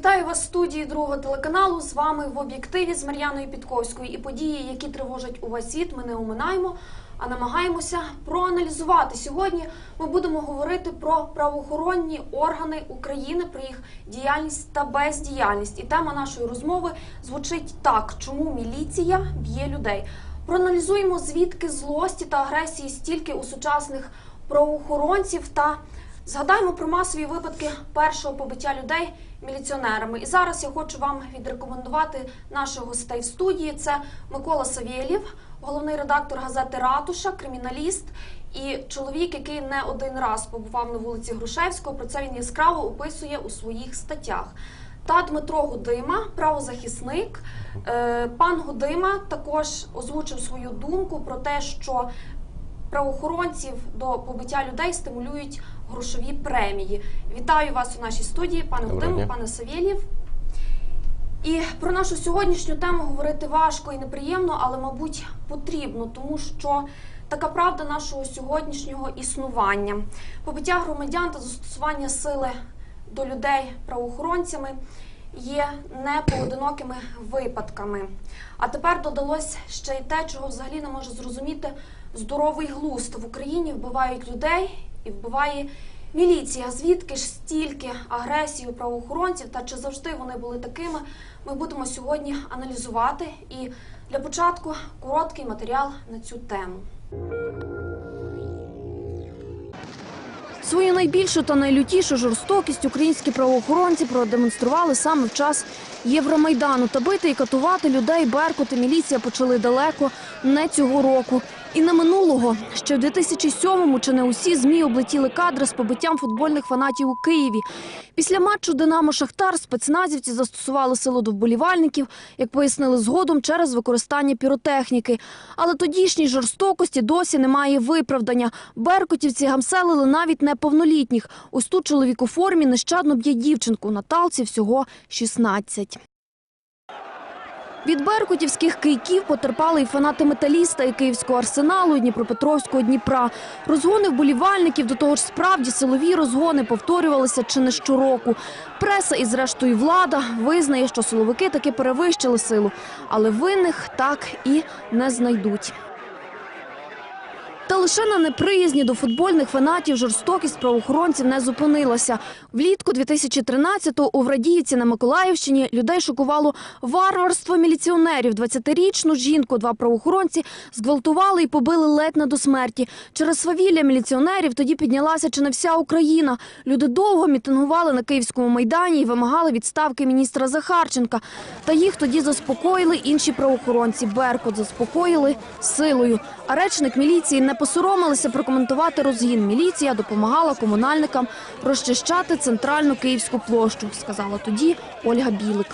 Вітаю вас в студії другого телеканалу. З вами в об'єктиві з Мар'яною Підковською. І події, які тривожать увесь світ, ми не оминаємо, а намагаємося проаналізувати. Сьогодні ми будемо говорити про правоохоронні органи України, про їх діяльність та бездіяльність. І тема нашої розмови звучить так: чому міліція б'є людей? Проаналізуємо, звідки злості та агресії стільки у сучасних правоохоронців та Згадаємо про масові випадки першого побиття людей міліціонерами. І зараз я хочу вам відрекомендувати наших гостей в студії. Це Микола Савєлєв, головний редактор газети Ратуша, криміналіст і чоловік, який не один раз побував на вулиці Грушевського. Про це він яскраво описує у своїх статтях. Та Дмитро Гудима, правозахисник. Е, Пан Гудима також озвучив свою думку про те, що правоохоронців до побиття людей стимулюють грошові премії. Вітаю вас у нашій студії, пане Доброго пане Савєлєв. І про нашу сьогоднішню тему говорити важко і неприємно, але, мабуть, потрібно, тому що така правда нашого сьогоднішнього існування. Побиття громадян та застосування сили до людей правоохоронцями є непоодинокими випадками. А тепер додалось ще й те, чого взагалі не може зрозуміти здоровий глузд. В Україні вбивають людей і вбиває міліція. Звідки ж стільки агресії правоохоронців та чи завжди вони були такими? Ми будемо сьогодні аналізувати. І для початку короткий матеріал на цю тему. Свою найбільшу та найлютішу жорстокість українські правоохоронці продемонстрували саме в час Євромайдану. Та бити і катувати людей Беркут і міліція почали далеко не цього року. І не минулого. Ще в 2007-му чи не усі ЗМІ облетіли кадри з побиттям футбольних фанатів у Києві. Після матчу Динамо Шахтар спецназівці застосували силу до вболівальників, як пояснили згодом, через використання піротехніки. Але тодішній жорстокості досі немає виправдання. Беркутівці гамселили навіть неповнолітніх. Ось тут чоловік у формі нещадно б'є дівчинку. Наталці всього 16. Від беркутівських кийків потерпали і фанати металіста, і київського арсеналу, і Дніпропетровського Дніпра. Розгони вболівальників, до того ж справді силові розгони повторювалися чи не щороку. Преса і зрештою влада визнає, що силовики таки перевищили силу, але винних так і не знайдуть. Та лише на неприязні до футбольних фанатів жорстокість правоохоронців не зупинилася. Влітку 2013-го у Врадіївці на Миколаївщині людей шокувало варварство міліціонерів. 20-річну жінку два правоохоронці зґвалтували і побили ледь не до смерті. Через свавілля міліціонерів тоді піднялася чи не вся Україна. Люди довго мітингували на Київському майдані і вимагали відставки міністра Захарченка. Та їх тоді заспокоїли інші правоохоронці. Беркут заспокоїли силою. А речник міліції не посоромилися прокоментувати розгін. Міліція допомагала комунальникам розчищати центральну київську площу, сказала тоді Ольга Білик.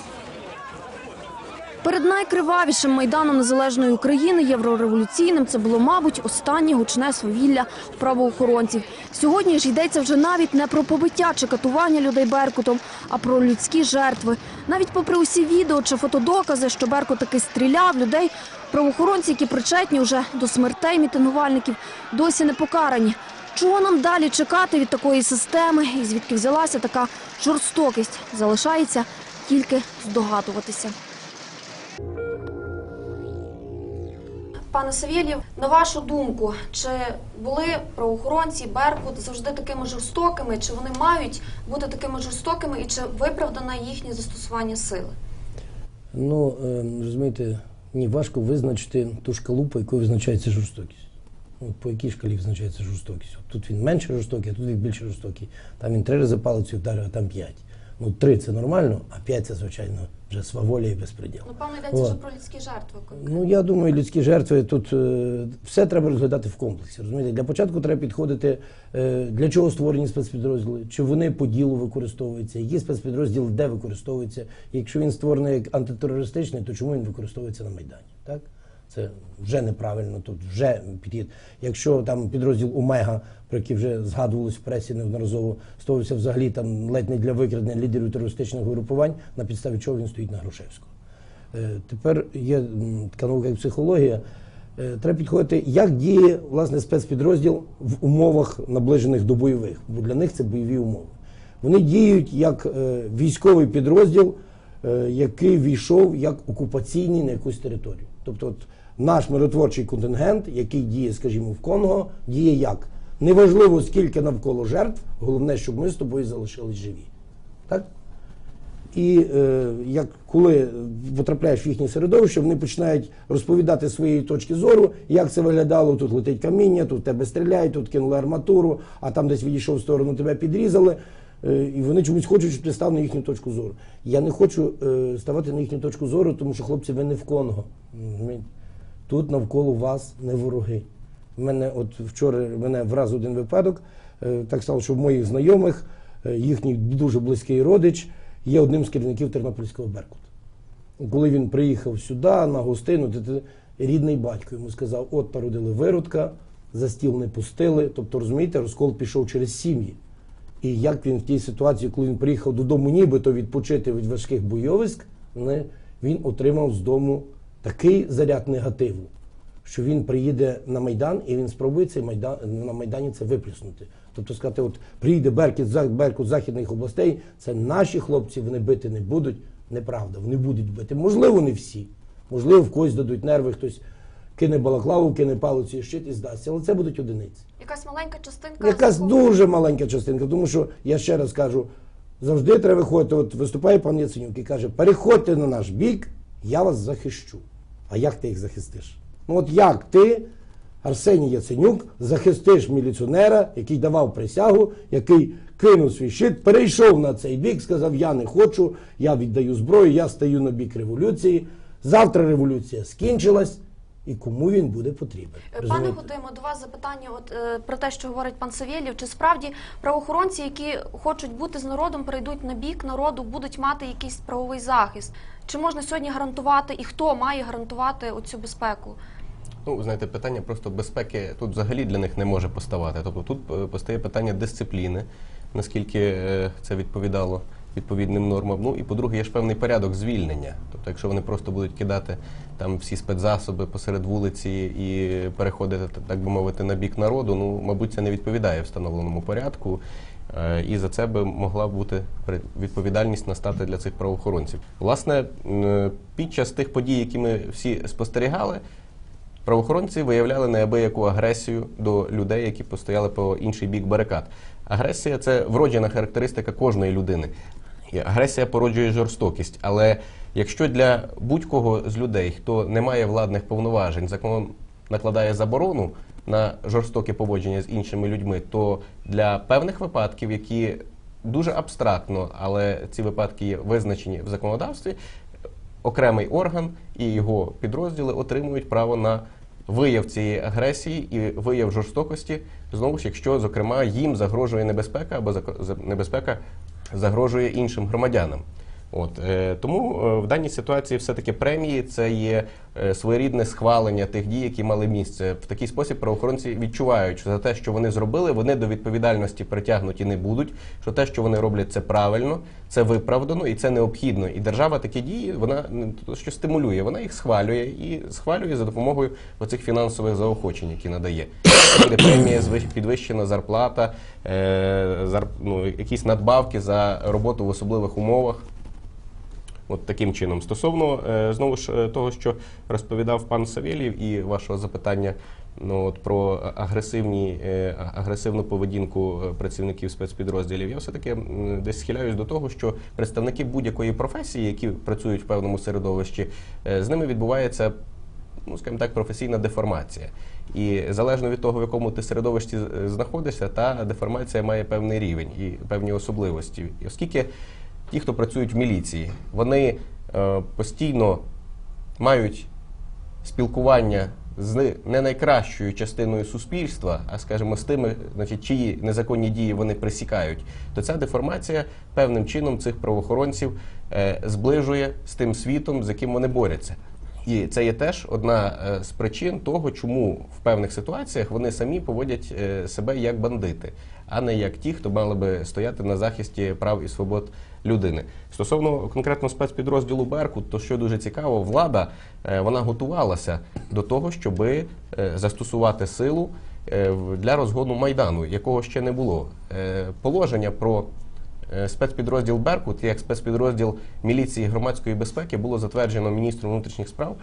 Перед найкривавішим майданом незалежної України єврореволюційним це було, мабуть, останнє гучне свавілля правоохоронців. Сьогодні ж йдеться вже навіть не про побиття чи катування людей Беркутом, а про людські жертви. Навіть попри усі відео чи фотодокази, що Беркут таки стріляв людей, правоохоронці, які причетні вже до смертей мітингувальників, досі не покарані. Чого нам далі чекати від такої системи і звідки взялася така жорстокість? Залишається тільки здогадуватися. Пане Савєлєв, на вашу думку, чи були правоохоронці Беркут завжди такими жорстокими, чи вони мають бути такими жорстокими, і чи виправдане їхнє застосування сили? Ну, е, розумієте, мені важко визначити ту шкалу, по якій визначається жорстокість. От по якій шкалі визначається жорстокість? От тут він менше жорстокий, а тут він більше жорстокий. Там він три рази палицю вдарив, а там п'ять. Ну, три це нормально, а п'ять це, звичайно, вже сваволя і безпреділ. Ну, певно, йдеться вже про людські жертви. Ну, я думаю, людські жертви тут е, все треба розглядати в комплексі. Розумієте, для початку треба підходити, е, для чого створені спецпідрозділи, чи вони по ділу використовуються, які спецпідрозділ де використовується. Якщо він створений як антитерористичний, то чому він використовується на Майдані? Так? Це вже неправильно, тут вже підхід. Якщо там підрозділ Омега, про який вже згадувалось в пресі неодноразово, створюється взагалі там ледь не для викрадення лідерів терористичних групувань, на підставі чого він стоїть на Грушевського. Е, Тепер є така наука як психологія. Е, Треба підходити, як діє власне спецпідрозділ в умовах наближених до бойових, бо для них це бойові умови. Вони діють як е, військовий підрозділ, який війшов як окупаційний на якусь територію. Тобто, от наш миротворчий контингент, який діє, скажімо, в Конго, діє як? Неважливо, скільки навколо жертв, головне, щоб ми з тобою залишились живі. Так? І е, як коли потрапляєш в їхнє середовище, вони починають розповідати своєї точки зору, як це виглядало. Тут летить каміння, тут тебе стріляють, тут кинули арматуру, а там десь відійшов в сторону, тебе підрізали. Е, і вони чомусь хочуть, щоб ти став на їхню точку зору. Я не хочу е, ставати на їхню точку зору, тому що хлопці, ви не в Конго. Тут навколо вас не вороги. У мене от вчора мене враз один випадок. е, Так стало, що в моїх знайомих їхній дуже близький родич є одним з керівників Тернопільського Беркуту. Коли він приїхав сюди на гостину, рідний батько йому сказав: от породили виродка, за стіл не пустили. Тобто, розумієте, розкол пішов через сім'ї. І як він в тій ситуації, коли він приїхав додому, нібито відпочити від важких бойовиськ, не, він отримав з дому такий заряд негативу, що він приїде на Майдан і він спробує цей Майдан на Майдані це виплюснути. Тобто сказати, от приїде Беркут, з Беркут західних областей, це наші хлопці, вони бити не будуть. Неправда, вони будуть бити. Можливо, не всі. Можливо, в когось дадуть нерви, хтось кине балаклаву, кине палицю і щит і здасться. Але це будуть одиниці. Якась маленька частинка. Якась дуже маленька частинка, тому що я ще раз кажу, завжди треба виходити. От виступає пан Яценюк і каже: переходьте на наш бік, я вас захищу. А як ти їх захистиш? Ну от як ти, Арсеній Яценюк, захистиш міліціонера, який давав присягу, який кинув свій щит, перейшов на цей бік, сказав: Я не хочу, я віддаю зброю, я стаю на бік революції. Завтра революція скінчилась, і кому він буде потрібен? Е, Пане? Гудимо, до вас запитання от, е, про те, що говорить пан Савєлєв. Чи справді правоохоронці, які хочуть бути з народом, перейдуть на бік народу, будуть мати якийсь правовий захист? Чи можна сьогодні гарантувати і хто має гарантувати оцю безпеку? Ну, знаєте, питання просто безпеки тут взагалі для них не може поставати. Тобто тут е, постає питання дисципліни, наскільки е, це відповідало відповідним нормам. Ну і по-друге, є ж певний порядок звільнення. Тобто, якщо вони просто будуть кидати там всі спецзасоби посеред вулиці і переходити, так би мовити, на бік народу, ну мабуть, це не відповідає встановленому порядку. Е, І за це би могла бути відповідальність настати для цих правоохоронців. Власне, під час тих подій, які ми всі спостерігали, правоохоронці виявляли неабияку агресію до людей, які постояли по інший бік барикад. Агресія це вроджена характеристика кожної людини. Агресія породжує жорстокість. Але якщо для будь-кого з людей, хто не має владних повноважень, закон накладає заборону на жорстоке поводження з іншими людьми, то для певних випадків, які дуже абстрактно, але ці випадки є визначені в законодавстві, окремий орган і його підрозділи отримують право на вияв цієї агресії і вияв жорстокості, знову ж, якщо, зокрема, їм загрожує небезпека або небезпека загрожує іншим громадянам. От е, тому е, в даній ситуації все-таки премії це є е, своєрідне схвалення тих дій, які мали місце. В такий спосіб правоохоронці відчувають, що за те, що вони зробили, вони до відповідальності притягнуті не будуть. Що те, що вони роблять, це правильно, це виправдано і це необхідно. І держава такі дії вона що стимулює, вона їх схвалює і схвалює за допомогою оцих фінансових заохочень, які надає. Буде премія, підвищена зарплата, зар, ну, якісь надбавки за роботу в особливих умовах. От таким чином. Стосовно е, знову ж е, того, що розповідав пан Савєлєв і вашого запитання ну, от, про агресивні, е, агресивну поведінку працівників спецпідрозділів, я все-таки десь схиляюсь до того, що представники будь-якої професії, які працюють в певному середовищі, з ними відбувається ну, скажімо так, професійна деформація. І залежно від того, в якому ти середовищі знаходишся, та деформація має певний рівень і певні особливості. І оскільки ті, хто працюють в міліції, вони е, постійно мають спілкування з не найкращою частиною суспільства, а скажімо, з тими, значить, чиї незаконні дії вони присікають, то ця деформація певним чином цих правоохоронців е, зближує з тим світом, з яким вони борються. І це є теж одна е, з причин того, чому в певних ситуаціях вони самі поводять е, себе як бандити, а не як ті, хто мали би стояти на захисті прав і свобод людини. Стосовно конкретно спецпідрозділу Беркут, то що дуже цікаво, влада е, вона готувалася до того, щоб застосувати силу для розгону майдану, якого ще не було. Положення про Спецпідрозділ Беркут як спецпідрозділ міліції громадської безпеки було затверджено міністром внутрішніх справ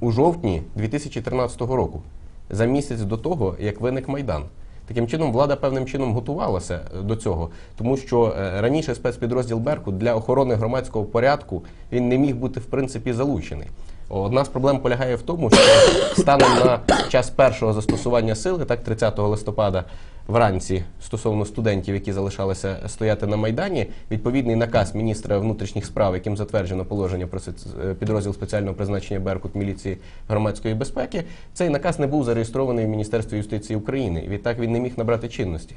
у жовтні 2013 року, за місяць до того, як виник Майдан. Таким чином, влада певним чином готувалася е, до цього, тому що е, раніше спецпідрозділ Беркут для охорони громадського порядку він не міг бути в принципі залучений. Одна з проблем полягає в тому, що станом на час першого застосування сили, так 30 листопада вранці, стосовно студентів, які залишалися стояти на майдані, відповідний наказ міністра внутрішніх справ, яким затверджено положення про е, підрозділ спеціального призначення Беркут міліції громадської безпеки, цей наказ не був зареєстрований в Міністерстві юстиції України. Відтак він не міг набрати чинності.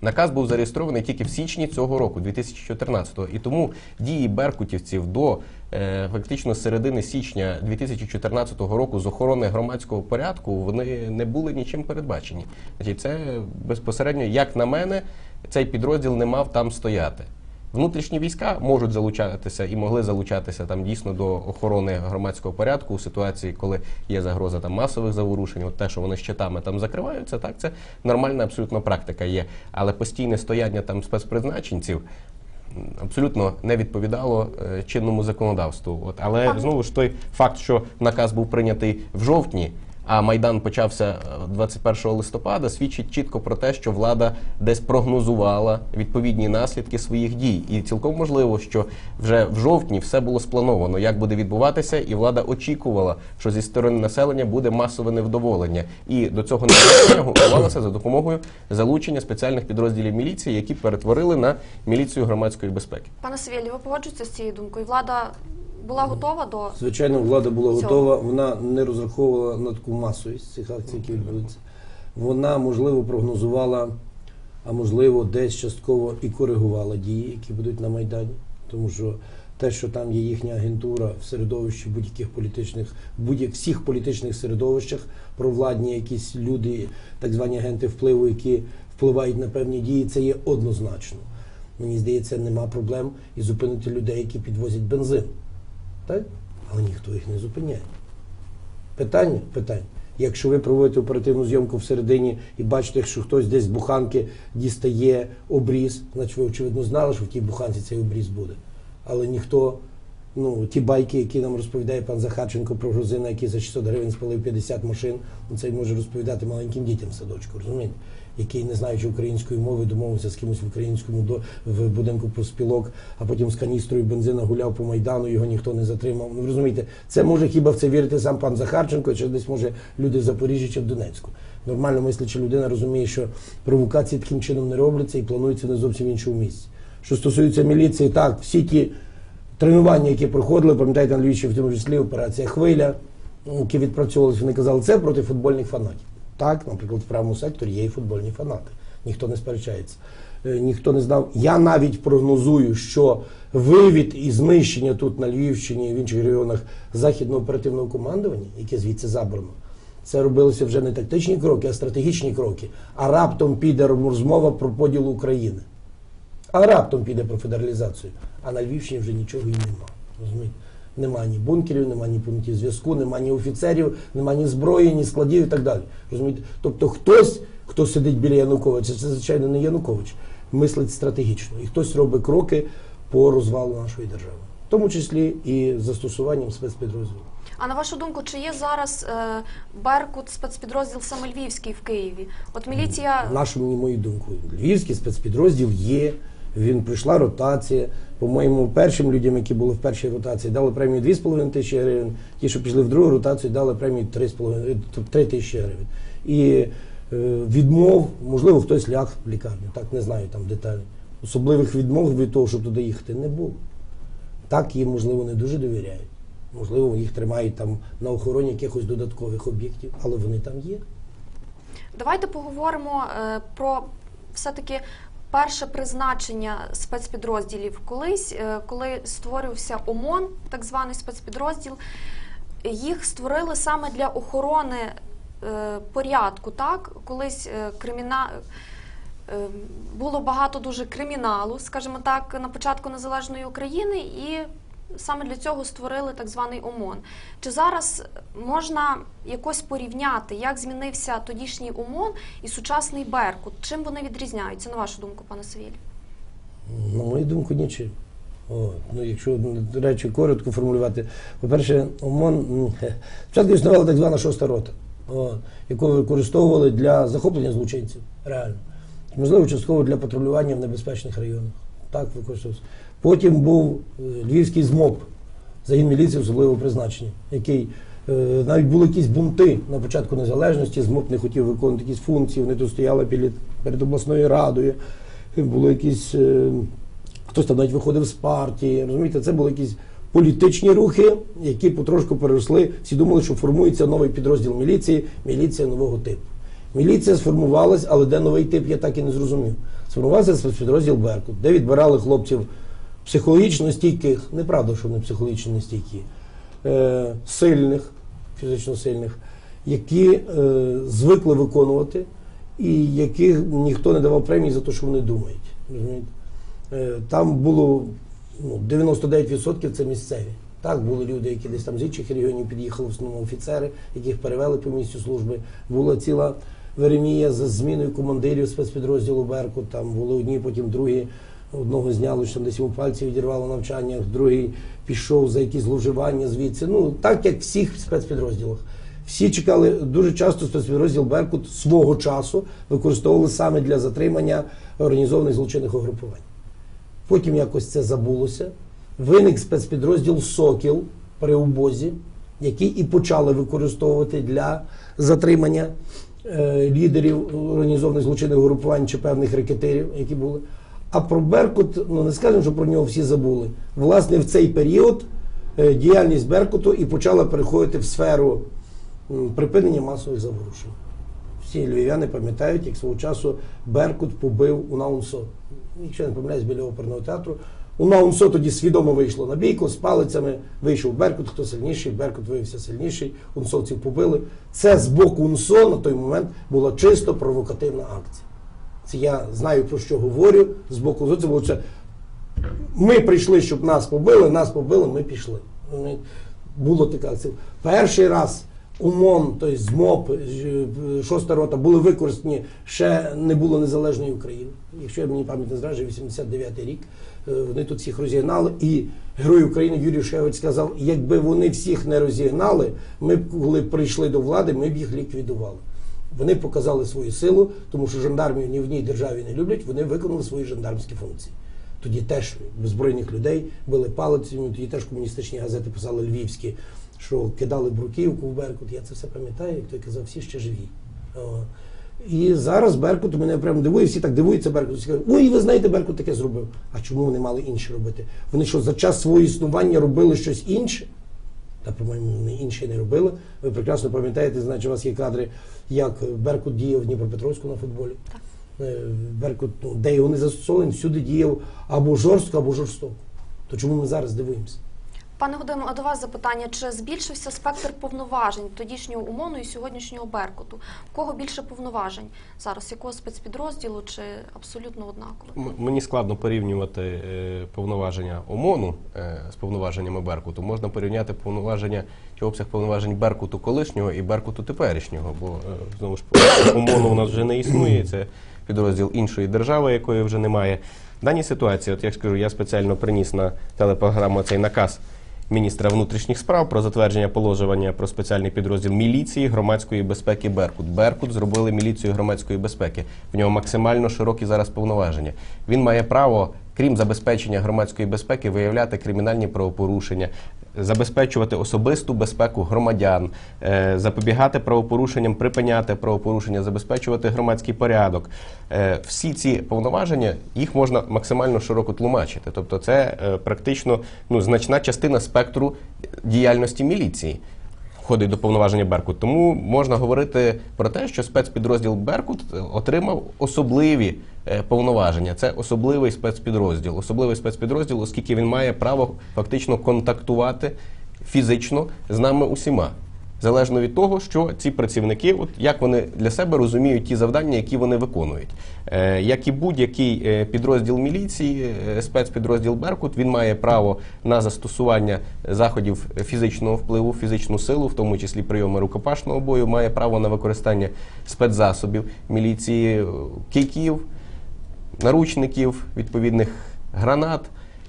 Наказ був зареєстрований тільки в січні цього року, 2014-го. І тому дії беркутівців до е, фактично середини січня 2014 року з охорони громадського порядку вони не були нічим передбачені. Значить, це безпосередньо, як на мене, цей підрозділ не мав там стояти. Внутрішні війська можуть залучатися і могли залучатися там дійсно до охорони громадського порядку у ситуації, коли є загроза там масових заворушень. От те, що вони щитами там закриваються, так це нормальна абсолютно практика є. Але постійне стояння там спецпризначенців абсолютно не відповідало е, чинному законодавству. От але знову ж той факт, що наказ був прийнятий в жовтні. А майдан почався е, 21 листопада, свідчить чітко про те, що влада десь прогнозувала відповідні наслідки своїх дій, і цілком можливо, що вже в жовтні все було сплановано, як буде відбуватися, і влада очікувала, що зі сторони населення буде масове невдоволення, і до цього невдоволення готувалася за допомогою залучення спеціальних підрозділів міліції, які перетворили на міліцію громадської безпеки. Пане Савєлі, ви погоджуєтеся з цією думкою? Влада була готова до Звичайно, влада була Цього. готова, вона не розраховувала на таку масовість цих акцій, які відбудуться. Вона, можливо, прогнозувала, а можливо, десь частково і коригувала дії, які будуть на Майдані. Тому що те, що там є їхня агентура в середовищі будь-яких політичних, будь-яких всіх політичних середовищах, провладні якісь люди, так звані агенти впливу, які впливають на певні дії, це є однозначно. Мені здається, нема проблем і зупинити людей, які підвозять бензин. Так? Але ніхто їх не зупиняє. Питання? Питання. Якщо ви проводите оперативну зйомку всередині і бачите, що хтось десь з буханки дістає обріз, значить ви очевидно знали, що в тій буханці цей обріз буде. Але ніхто, ну, ті байки, які нам розповідає пан Захарченко про грузина, який за 600 гривень спалив 50 машин, ну, це й може розповідати маленьким дітям в садочку, розумієте? Який, не знаючи української мови, домовився з кимось в українському до в будинку профспілок, а потім з каністрою бензина гуляв по майдану, його ніхто не затримав. Ну розумієте, це може хіба в це вірити сам пан Захарченко, чи десь може люди в Запоріжжі чи в Донецьку. Нормально мисляча людина розуміє, що провокації таким чином не робляться і плануються не зовсім іншому місці. Що стосується міліції, так, всі ті тренування, які проходили, пам'ятаєте, на Львівщині, в тому числі операція Хвиля, які відпрацьовувалися, вони казали, це проти футбольних фанатів. Так, наприклад, в правому секторі є і футбольні фанати. Ніхто не сперечається. Е, Ніхто не знав. Я навіть прогнозую, що вивід і знищення тут на Львівщині і в інших регіонах західного оперативного командування, яке звідси забрано, це робилося вже не тактичні кроки, а стратегічні кроки. А раптом піде розмова про поділ України. А раптом піде про федералізацію. А на Львівщині вже нічого і нема. Розумієте? Нема ні бункерів, нема ні пунктів зв'язку, нема ні офіцерів, нема ні зброї, ні складів і так далі. Розумієте? Тобто хтось, хто сидить біля Януковича, це звичайно не Янукович, мислить стратегічно. І хтось робить кроки по розвалу нашої держави, в тому числі і застосуванням спецпідрозділів. А на вашу думку, чи є зараз е, Беркут спецпідрозділ саме Львівський в Києві? От міліція нашу мою думку. Львівський спецпідрозділ є. Він прийшла ротація. По-моєму, першим людям, які були в першій ротації, дали премію 2,5 тисячі гривень. Ті, що пішли в другу ротацію, дали премію 3,5 тобто 3 тисячі гривень. І е, відмов, можливо, хтось ляг в лікарню, так не знаю там деталі. Особливих відмов від того, щоб туди їхати, не було. Так їм, можливо, не дуже довіряють. Можливо, їх тримають там на охороні якихось додаткових об'єктів, але вони там є. Давайте поговоримо е, про все-таки перше призначення спецпідрозділів. Колись, е, коли створився ОМОН, так званий спецпідрозділ, їх створили саме для охорони е, порядку. Так, колись е, криміна. Було багато дуже криміналу, скажімо так, на початку незалежної України, і саме для цього створили так званий ОМОН. Чи зараз можна якось порівняти, як змінився тодішній ОМОН і сучасний Беркут? Чим вони відрізняються, на вашу думку, пане Савіль? На мою думку, нічим. От. Ну, якщо ну, речі коротко формулювати, по-перше, ОМОН спочатку існувала так звана шоста рота, от, яку використовували для захоплення злочинців, реально. Можливо, частково для патрулювання в небезпечних районах. Так використовувався. Потім був е, львівський ЗМОП, загін міліції особливого призначення, який е, навіть були якісь бунти на початку незалежності, ЗМОП не хотів виконувати якісь функції, вони тут стояли перед, обласною радою, були якісь. е, Хтось там навіть виходив з партії. Розумієте, це були якісь політичні рухи, які потрошку переросли. Всі думали, що формується новий підрозділ міліції, міліція нового типу. Міліція сформувалась, але де новий тип, я так і не зрозумів. Сформувався спецпідрозділ Беркут, де відбирали хлопців психологічно стійких, неправда, що вони психологічно не стійкі, е, сильних, фізично сильних, які е, звикли виконувати, і яких ніхто не давав премії за те, що вони думають. Розумієте? Е, Там було ну, 99% це місцеві. Так, були люди, які десь там з інших регіонів під'їхали, в основному офіцери, яких перевели по місцю служби. Була ціла Веремія за зміною командирів спецпідрозділу Беркут. Там були одні, потім другі. Одного зняли, що десь йому пальці відірвало на навчаннях, другий пішов за якісь зловживання звідси. Ну, так як в всіх спецпідрозділах. Всі чекали дуже часто спецпідрозділ Беркут свого часу використовували саме для затримання організованих злочинних угрупувань. Потім якось це забулося. Виник спецпідрозділ Сокіл при обозі, який і почали використовувати для затримання е, лідерів організованих злочинних угрупувань чи певних рекетирів, які були. А про Беркут, ну не скажемо, що про нього всі забули. Власне, в цей період е, діяльність Беркуту і почала переходити в сферу припинення масових заворушень. Всі львів'яни пам'ятають, як свого часу Беркут побив у Наунсо. Якщо не помиляюсь, біля оперного театру. У Наунсо тоді свідомо вийшло на бійку з палицями, вийшов Беркут, хто сильніший, Беркут виявився сильніший, унсовців побили. Це з боку УНСО на той момент була чисто провокативна акція. Це я знаю про що говорю. З боку це було це. Ми прийшли, щоб нас побили, нас побили, ми пішли. Було така акція. Перший раз УМОН, тобто ЗМОП, е, шоста рота були використані, ще не було незалежної України. Якщо я мені пам'ять не зраджує, 89-й рік. Е, Вони тут всіх розігнали. І герой України Юрій Шевець сказав, якби вони всіх не розігнали, ми б, коли прийшли до влади, ми б їх ліквідували. Вони показали свою силу, тому що жандармів ні в одній державі не люблять, вони виконали свої жандармські функції. Тоді теж беззбройних людей били палицями, тоді теж комуністичні газети писали львівські, що кидали бруківку в Беркут. Я це все пам'ятаю, як той казав, всі ще живі. І зараз Беркут мене прямо дивує, всі так дивуються Беркут. Всі кажуть, ой, ви знаєте, Беркут таке зробив. А чому вони мали інше робити? Вони що за час свого існування робили щось інше? Та, по-моєму, інші не робили. Ви прекрасно пам'ятаєте, значить, у вас є кадри, як Беркут діяв в Дніпропетровську на футболі. Так. Беркут, ну, де його не застосовували, всюди діяв або жорстко, або жорстоко. То чому ми зараз дивуємося? Пане Годину, а до вас запитання: чи збільшився спектр повноважень тодішнього УМОНу і сьогоднішнього Беркуту? У кого більше повноважень зараз? Якого спецпідрозділу чи абсолютно однаково? Мені складно порівнювати е, повноваження ОМОНу е, з повноваженнями Беркуту. Можна порівняти повноваження чи обсяг повноважень Беркуту колишнього і Беркуту теперішнього, бо е, знову ж ОМОНу у нас вже не існує. Це підрозділ іншої держави, якої вже немає. В даній ситуації, от як скажу, я спеціально приніс на телепрограму цей наказ міністра внутрішніх справ про затвердження положення про спеціальний підрозділ міліції громадської безпеки Беркут. Беркут зробили міліцію громадської безпеки. В нього максимально широкі зараз повноваження. Він має право, крім забезпечення громадської безпеки, виявляти кримінальні правопорушення. Забезпечувати особисту безпеку громадян, е, запобігати правопорушенням, припиняти правопорушення, забезпечувати громадський порядок. Е, всі ці повноваження їх можна максимально широко тлумачити. Тобто, це е, практично ну, значна частина спектру діяльності міліції входить до повноваження Беркут. Тому можна говорити про те, що спецпідрозділ Беркут отримав особливі е, повноваження. Це особливий спецпідрозділ. Особливий спецпідрозділ, оскільки він має право фактично контактувати фізично з нами усіма. Залежно від того, що ці працівники, от як вони для себе розуміють ті завдання, які вони виконують. Е, як і будь-який е, підрозділ міліції, е, спецпідрозділ Беркут, він має право на застосування заходів фізичного впливу, фізичну силу, в тому числі прийоми рукопашного бою, має право на використання спецзасобів міліції, кийків, наручників, відповідних гранат,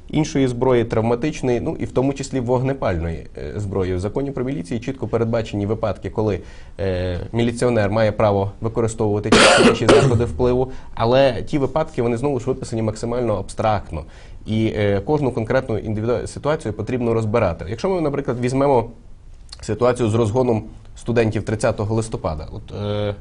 іншої зброї, травматичної, ну і в тому числі вогнепальної е, зброї. В законі про міліцію чітко передбачені випадки, коли е, міліціонер має право використовувати ті інші заходи впливу, але ті випадки вони знову ж виписані максимально абстрактно. І е, кожну конкретну індивідуальну ситуацію потрібно розбирати. Якщо ми, наприклад, візьмемо ситуацію з розгоном студентів 30 листопада, от е,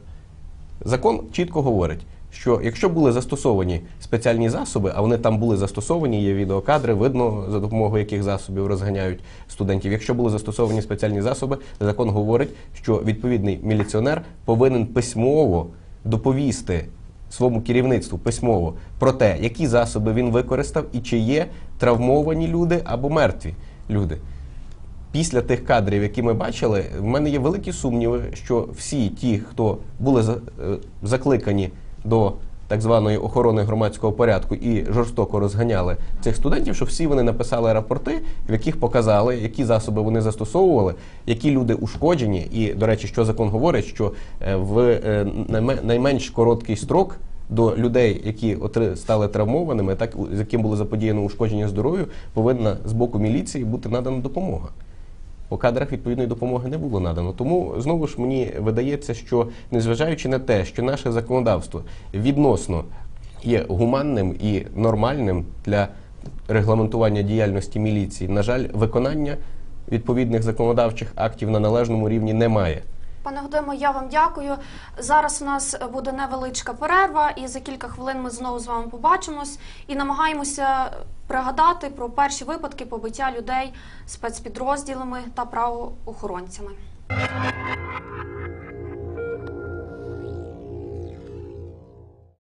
закон чітко говорить, що якщо були застосовані спеціальні засоби, а вони там були застосовані, є відеокадри, видно за допомогою яких засобів розганяють студентів. Якщо були застосовані спеціальні засоби, закон говорить, що відповідний міліціонер повинен письмово доповісти своєму керівництву письмово про те, які засоби він використав і чи є травмовані люди або мертві люди після тих кадрів, які ми бачили, в мене є великі сумніви, що всі ті, хто були е, закликані до так званої охорони громадського порядку і жорстоко розганяли цих студентів, що всі вони написали рапорти, в яких показали, які засоби вони застосовували, які люди ушкоджені. І, до речі, що закон говорить, що е, в е, найменш короткий строк до людей, які стали травмованими, так з яким було заподіяно ушкодження здоров'ю, повинна з боку міліції бути надана допомога. По кадрах відповідної допомоги не було надано. Тому знову ж мені видається, що незважаючи на те, що наше законодавство відносно є гуманним і нормальним для регламентування діяльності міліції, на жаль, виконання відповідних законодавчих актів на належному рівні немає. Пане Годимо, я вам дякую. Зараз у нас буде невеличка перерва, і за кілька хвилин ми знову з вами побачимось і намагаємося пригадати про перші випадки побиття людей спецпідрозділами та правоохоронцями.